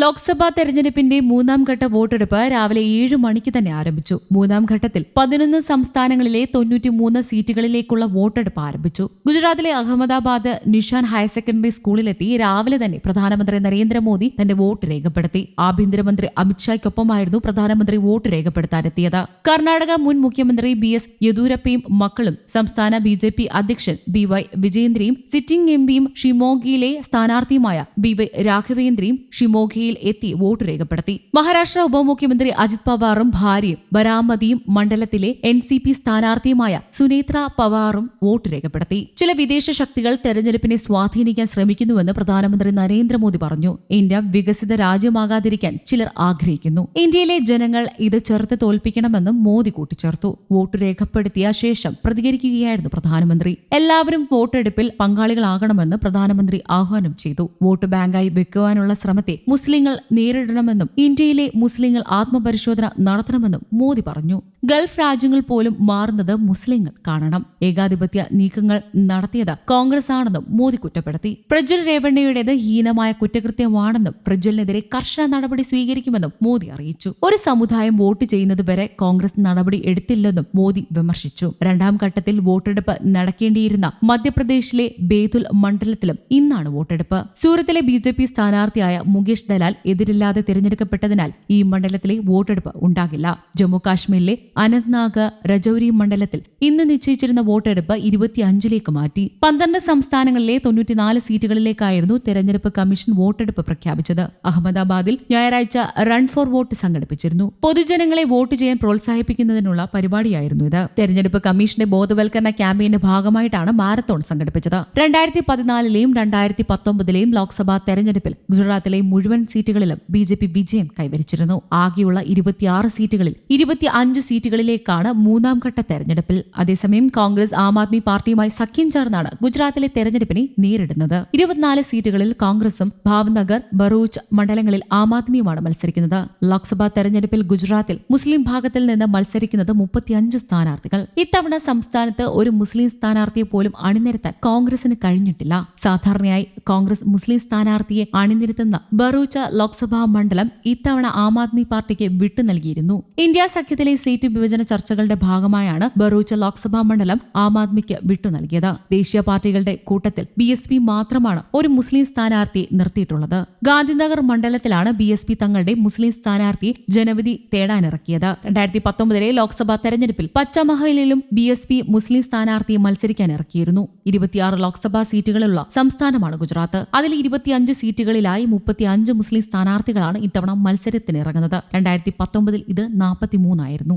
ലോക്സഭാ തെരഞ്ഞെടുപ്പിന്റെ മൂന്നാം ഘട്ട വോട്ടെടുപ്പ് രാവിലെ ഏഴ് മണിക്ക് തന്നെ ആരംഭിച്ചു. മൂന്നാം ഘട്ടത്തിൽ പതിനൊന്ന് സംസ്ഥാനങ്ങളിലെ തൊണ്ണൂറ്റിമൂന്ന് സീറ്റുകളിലേക്കുള്ള വോട്ടെടുപ്പ് ആരംഭിച്ചു. ഗുജറാത്തിലെ അഹമ്മദാബാദ് നിഷാൻ ഹയർ സെക്കൻഡറി സ്കൂളിലെത്തി രാവിലെ തന്നെ പ്രധാനമന്ത്രി നരേന്ദ്രമോദി തന്റെ വോട്ട് രേഖപ്പെടുത്തി. ആഭ്യന്തരമന്ത്രി അമിത്ഷായ്ക്കൊപ്പമായിരുന്നു പ്രധാനമന്ത്രി വോട്ട് രേഖപ്പെടുത്താനെത്തിയത്. കർണാടക മുൻ മുഖ്യമന്ത്രി ബി എസ് യെദ്യൂരപ്പയും മക്കളും സംസ്ഥാന ബി ജെ പി അധ്യക്ഷൻ ബി വൈ വിജയേന്ദ്രയും സിറ്റിംഗ് എം പിയും ഷിമോഗിയിലെ സ്ഥാനാർത്ഥിയുമായ ബി വൈ രാഘവേന്ദ്രയും ഷിമോഗയിൽ എത്തി വോട്ട് രേഖപ്പെടുത്തി. മഹാരാഷ്ട്ര ഉപമുഖ്യമന്ത്രി അജിത് പവാറും ഭാര്യയും ബരാമതിയും മണ്ഡലത്തിലെ എൻ സി പി സ്ഥാനാർത്ഥിയുമായ സുനേത്ര പവാറും വോട്ട് രേഖപ്പെടുത്തി. ചില വിദേശ ശക്തികൾ തെരഞ്ഞെടുപ്പിനെ സ്വാധീനിക്കാൻ ശ്രമിക്കുന്നുവെന്ന് പ്രധാനമന്ത്രി നരേന്ദ്രമോദി പറഞ്ഞു. ഇന്ത്യ വികസിത രാജ്യമാകാതിരിക്കാൻ ചിലർ ആഗ്രഹിക്കുന്നു. ഇന്ത്യയിലെ ജനങ്ങൾ ഇത് ചെറുത്ത് തോൽപ്പിക്കണമെന്നും മോദി കൂട്ടിച്ചേർത്തു. വോട്ട് രേഖപ്പെടുത്തിയ ശേഷം പ്രതികരിക്കുകയായിരുന്നു പ്രധാനമന്ത്രി. എല്ലാവരും വോട്ടെടുപ്പിൽ പങ്കാളികളാകണമെന്ന് പ്രധാനമന്ത്രി ആഹ്വാനം ചെയ്തു. വോട്ട് ബാങ്കായി വെക്കുവാനുള്ള ശ്രമത്തെ മുസ്ലിങ്ങൾ നേരിടണമെന്നും ഇന്ത്യയിലെ മുസ്ലിങ്ങൾ ആത്മപരിശോധന നടത്തണമെന്നും മോദി പറഞ്ഞു ഗൾഫ് രാജ്യങ്ങൾ പോലും മാറുന്നത് മുസ്ലിങ്ങൾ കാണണം. ഏകാധിപത്യ നീക്കങ്ങൾ നടത്തിയത് കോൺഗ്രസ് ആണെന്നും മോദി കുറ്റപ്പെടുത്തി. പ്രജ്വൽ രേവണ്ണയുടേത് ഹീനമായ കുറ്റകൃത്യമാണെന്നും പ്രജ്വലിനെതിരെ കർശന നടപടി സ്വീകരിക്കുമെന്നും മോദി അറിയിച്ചു. ഒരു സമുദായം വോട്ട് ചെയ്യുന്നത് വരെ കോൺഗ്രസ് നടപടി എടുത്തില്ലെന്നും മോദി വിമർശിച്ചു. രണ്ടാം ഘട്ടത്തിൽ വോട്ടെടുപ്പ് നടക്കേണ്ടിയിരുന്ന മധ്യപ്രദേശിലെ ബേതുൽ മണ്ഡലത്തിലും ഇന്നാണ് വോട്ടെടുപ്പ്. സൂറത്തിലെ ബി ജെ പി സ്ഥാനാർത്ഥിയായ മുകേഷ് ദലാൽ എതിരില്ലാതെ തിരഞ്ഞെടുക്കപ്പെട്ടതിനാൽ ഈ മണ്ഡലത്തിലെ വോട്ടെടുപ്പ് ഉണ്ടാകില്ല. ജമ്മു കാശ്മീരിലെ അനന്ത്നാഗ് രജൌരി മണ്ഡലത്തിൽ ഇന്ന് നിശ്ചയിച്ചിരുന്ന വോട്ടെടുപ്പ് ഇരുപത്തിയഞ്ചിലേക്ക് മാറ്റി. പന്ത്രണ്ട് സംസ്ഥാനങ്ങളിലെ തൊണ്ണൂറ്റിനാല് സീറ്റുകളിലേക്കായിരുന്നു തെരഞ്ഞെടുപ്പ് കമ്മീഷൻ വോട്ടെടുപ്പ് പ്രഖ്യാപിച്ചത്. അഹമ്മദാബാദിൽ ഞായറാഴ്ച റൺ ഫോർ വോട്ട് സംഘടിപ്പിച്ചിരുന്നു. പൊതുജനങ്ങളെ വോട്ട് ചെയ്യാൻ പ്രോത്സാഹിപ്പിക്കുന്നതിനുള്ള പരിപാടിയായിരുന്നു ഇത്. തെരഞ്ഞെടുപ്പ് കമ്മീഷന്റെ ബോധവൽക്കരണ ക്യാമ്പയിന്റെ ഭാഗമായിട്ടാണ് മാരത്തോൺ സംഘടിപ്പിച്ചത്. രണ്ടായിരത്തി പതിനാലിലെയും രണ്ടായിരത്തി പത്തൊമ്പതിലെയും ലോക്സഭാ തെരഞ്ഞെടുപ്പിൽ ഗുജറാത്തിലെ മുഴുവൻ സീറ്റുകളിലും ബി വിജയം കൈവരിച്ചിരുന്നു. ആകെയുള്ള ഇരുപത്തിയാറ് സീറ്റുകളിൽ ഇരുപത്തി അഞ്ച് സീറ്റുകളിലേക്കാണ് മൂന്നാം ഘട്ട തെരഞ്ഞെടുപ്പിൽ. അതേസമയം കോൺഗ്രസ് ആം ആദ്മി പാർട്ടിയുമായി സഖ്യം ചേർന്നാണ് ഗുജറാത്തിലെ തെരഞ്ഞെടുപ്പിനെ നേരിടുന്നത്. ഇരുപത്തിനാല് സീറ്റുകളിൽ കോൺഗ്രസും ഭാവ്നഗർ ബറൂച്ച് മണ്ഡലങ്ങളിൽ ആം ആദ്മിയുമാണ് മത്സരിക്കുന്നത്. ലോക്സഭാ തെരഞ്ഞെടുപ്പിൽ ഗുജറാത്തിൽ മുസ്ലിം ഭാഗത്തിൽ നിന്ന് മത്സരിക്കുന്നത് മുപ്പത്തിയഞ്ച് സ്ഥാനാർത്ഥികൾ. ഇത്തവണ സംസ്ഥാനത്ത് ഒരു മുസ്ലിം സ്ഥാനാർത്ഥിയെ പോലും അണിനിരത്താൻ കോൺഗ്രസിന് കഴിഞ്ഞിട്ടില്ല. സാധാരണയായി കോൺഗ്രസ് മുസ്ലിം സ്ഥാനാർത്ഥിയെ അണിനിരത്തുന്ന ബറൂച്ച ലോക്സഭാ മണ്ഡലം ഇത്തവണ ആം ആദ്മി പാർട്ടിക്ക് വിട്ടു നൽകിയിരുന്നു. ഇന്ത്യ സഖ്യത്തിലെ സീറ്റ് വിഭജന ചർച്ചകളുടെ ഭാഗമായാണ് ബറൂച്ച ലോക്സഭാ മണ്ഡലം ആം ആദ്മിക്ക് വിട്ടു നൽകിയത്. ദേശീയ പാർട്ടികളുടെ കൂട്ടത്തിൽ ബി എസ് പി മാത്രമാണ് ഒരു മുസ്ലിം സ്ഥാനാർത്ഥി നിർത്തിയിട്ടുള്ളത്. ഗാന്ധിനഗർ മണ്ഡലത്തിലാണ് ബി എസ് പി തങ്ങളുടെ മുസ്ലിം സ്ഥാനാർത്ഥി ജനവിധി തേടാനിറക്കിയത്. രണ്ടായിരത്തി പത്തൊമ്പതിലെ ലോക്സഭാ തെരഞ്ഞെടുപ്പിൽ പച്ചമഹലിലും ബി എസ് പി മുസ്ലിം സ്ഥാനാർത്ഥി മത്സരിക്കാൻ ഇറക്കിയിരുന്നു. ഇരുപത്തിയാറ് ലോക്സഭാ സീറ്റുകളുള്ള സംസ്ഥാനമാണ് ഗുജറാത്ത്. അതിൽ ഇരുപത്തിയഞ്ച് സീറ്റുകളിലായി മുപ്പത്തിയഞ്ച് മുസ്ലിം സ്ഥാനാർത്ഥികളാണ് ഇത്തവണ മത്സരത്തിനിറങ്ങുന്നത്. രണ്ടായിരത്തി പത്തൊമ്പതിൽ ഇത് നാൽപ്പത്തിമൂന്നായിരുന്നു.